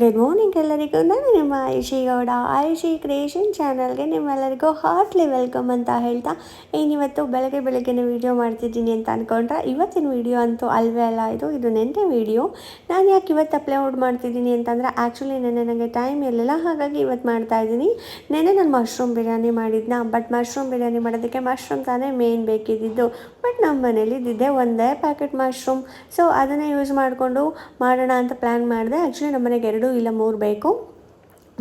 Good morning ಎಲ್ಲರಿಗೂ. ನಾನು ನಿಮ್ಮ ಆಯುಷಿ ಗೌಡ. ಆಯುಷಿ ಕ್ರಿಯೇಷನ್ ಚಾನಲ್ಗೆ ನಿಮ್ಮೆಲ್ಲರಿಗೂ ಹಾರ್ಟ್ಲಿ ವೆಲ್ಕಮ್ ಅಂತ ಹೇಳ್ತಾ ಏನಿವತ್ತು ಬೆಳಗ್ಗೆ ಬೆಳಗ್ಗೆನೇ ವೀಡಿಯೋ ಮಾಡ್ತಿದ್ದೀನಿ ಅಂತ ಅಂದ್ಕೊಂಡ್ರೆ ಇವತ್ತಿನ ವೀಡಿಯೋ ಅಂತೂ ಅಲ್ವೇ ಅಲ್ಲ, ಇದು ಇದು ನೆನ್ನೆ ವೀಡಿಯೋ. ನಾನು ಯಾಕೆ ಇವತ್ತು ಅಪ್ಲೋಡ್ ಮಾಡ್ತಿದ್ದೀನಿ ಅಂತಂದರೆ ಆ್ಯಕ್ಚುಲಿ ನೆನ್ನೆ ನನಗೆ ಟೈಮ್ ಇರಲಿಲ್ಲ, ಹಾಗಾಗಿ ಇವತ್ತು ಮಾಡ್ತಾ ಇದ್ದೀನಿ. ನೆನ್ನೆ ನಾನು ಮಶ್ರೂಮ್ ಬಿರಿಯಾನಿ ಮಾಡಿದ್ನ? ಬಟ್ ಮಶ್ರೂಮ್ ಬಿರಿಯಾನಿ ಮಾಡೋದಕ್ಕೆ ಮಶ್ರೂಮ್ ತಾನೇ ಮೇನ್ ಬೇಕಿದ್ದಿದ್ದು. ಬಟ್ ನಮ್ಮ ಮನೇಲಿ ಇದ್ದಿದ್ದೆ ಒಂದೇ ಪ್ಯಾಕೆಟ್ ಮಶ್ರೂಮ್ ಸೊ ಅದನ್ನೇ ಯೂಸ್ ಮಾಡಿಕೊಂಡು ಮಾಡೋಣ ಅಂತ ಪ್ಲ್ಯಾನ್ ಮಾಡಿದೆ. ಆ್ಯಕ್ಚುಲಿ ನಮ್ಮ ಮನೆಗೆ ಎರಡು ಇಲ್ಲ, ಮೂರು ಬೇಕು.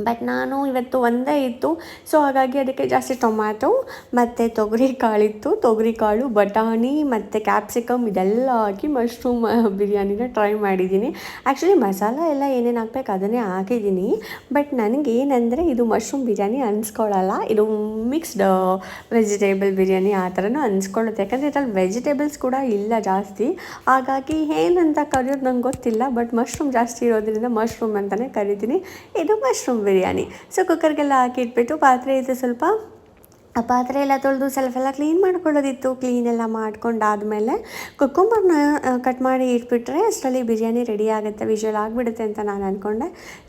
ಬಟ್ ನಾನು ಇವತ್ತು ಒಂದೇ ಇತ್ತು ಸೊ ಹಾಗಾಗಿ ಅದಕ್ಕೆ ಜಾಸ್ತಿ ಟೊಮ್ಯಾಟೊ, ಮತ್ತು ತೊಗರಿ ಕಾಳಿತ್ತು. ತೊಗರಿ ಕಾಳು, ಬಟಾಣಿ, ಮತ್ತು ಕ್ಯಾಪ್ಸಿಕಮ್ ಇದೆಲ್ಲ ಹಾಕಿ ಮಶ್ರೂಮ್ ಬಿರಿಯಾನಿನ ಟ್ರೈ ಮಾಡಿದ್ದೀನಿ. ಆ್ಯಕ್ಚುಲಿ ಮಸಾಲ ಎಲ್ಲ ಏನೇನು ಹಾಕ್ಬೇಕು ಅದನ್ನೇ ಹಾಕಿದ್ದೀನಿ. ಬಟ್ ನನಗೆ ಏನಂದರೆ ಇದು ಮಶ್ರೂಮ್ ಬಿರಿಯಾನಿ ಅನ್ಸ್ಕೊಳ್ಳಲ್ಲ ಇದು ಮಿಕ್ಸ್ಡ್ ವೆಜಿಟೇಬಲ್ ಬಿರಿಯಾನಿ ಆ ಥರನೂ ಅನ್ಸ್ಕೊಳ್ಳುತ್ತೆ ಯಾಕಂದರೆ ಇದರಲ್ಲಿ ವೆಜಿಟೇಬಲ್ಸ್ ಕೂಡ ಇಲ್ಲ ಜಾಸ್ತಿ. ಹಾಗಾಗಿ ಏನಂತ ಕರೆಯೋದು ನಂಗೆ ಗೊತ್ತಿಲ್ಲ. ಬಟ್ ಮಶ್ರೂಮ್ ಜಾಸ್ತಿ ಇರೋದ್ರಿಂದ ಮಶ್ರೂಮ್ ಅಂತಲೇ ಕರಿತೀನಿ. ಇದು ಮಶ್ರೂಮ್ ಬಿರಿಯಾನಿ. ಸೊ ಕುಕ್ಕರ್ಗೆಲ್ಲ ಹಾಕಿ ಇಟ್ಬಿಟ್ಟು ಪಾತ್ರೆ ಇದೆ ಸ್ವಲ್ಪ ಪಾತ್ರೆ ಎಲ್ಲ ತೊಳೆದು ಸ್ವಲ್ಪ ಎಲ್ಲ ಕ್ಲೀನ್ ಮಾಡ್ಕೊಳ್ಳೋದಿತ್ತು. ಕ್ಲೀನೆಲ್ಲ ಮಾಡ್ಕೊಂಡಾದಮೇಲೆ ಕುಕ್ಕುಂಬರ್ನ ಕಟ್ ಮಾಡಿ ಇಟ್ಬಿಟ್ರೆ ಅಷ್ಟರಲ್ಲಿ ಬಿರಿಯಾನಿ ರೆಡಿ ಆಗುತ್ತೆ ವಿಜುವಲ್ ಆಗಿಬಿಡುತ್ತೆ ಅಂತ ನಾನು ಅಂದ್ಕೊಂಡೆ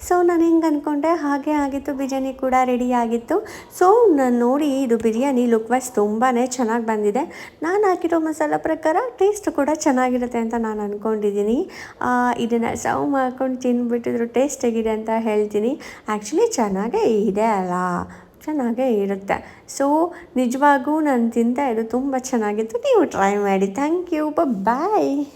ಸೊ ನಾನು ಹಿಂಗೆ ಅಂದ್ಕೊಂಡೆ ಹಾಗೆ ಆಗಿತ್ತು, ಬಿರಿಯಾನಿ ಕೂಡ ರೆಡಿ ಆಗಿತ್ತು. ಸೊ ನಾನು ನೋಡಿ ಇದು ಬಿರಿಯಾನಿ ಲುಕ್ ವೈಸ್ ತುಂಬಾ ಚೆನ್ನಾಗಿ ಬಂದಿದೆ. ನಾನು ಹಾಕಿರೋ ಮಸಾಲ ಪ್ರಕಾರ ಟೇಸ್ಟ್ ಕೂಡ ಚೆನ್ನಾಗಿರುತ್ತೆ ಅಂತ ನಾನು ಅಂದ್ಕೊಂಡಿದ್ದೀನಿ ಇದನ್ನು ಸರ್ವ್ ಮಾಡ್ಕೊಂಡು ತಿಂದುಬಿಟ್ಟಿದ್ರು ಟೇಸ್ಟ್ ಹೇಗಿದೆ ಅಂತ ಹೇಳ್ತೀನಿ. ಆ್ಯಕ್ಚುಲಿ ಚೆನ್ನಾಗೇ ಇದೆ ಅಲ್ಲ. ಚೆನ್ನಾಗೇ ಇರುತ್ತೆ. ಸೊ ನಿಜವಾಗೂ ನಾನು ತಿಂತಾ ಇದು ತುಂಬ ಚೆನ್ನಾಗಿತ್ತು. ನೀವು ಟ್ರೈ ಮಾಡಿ. Thank you bye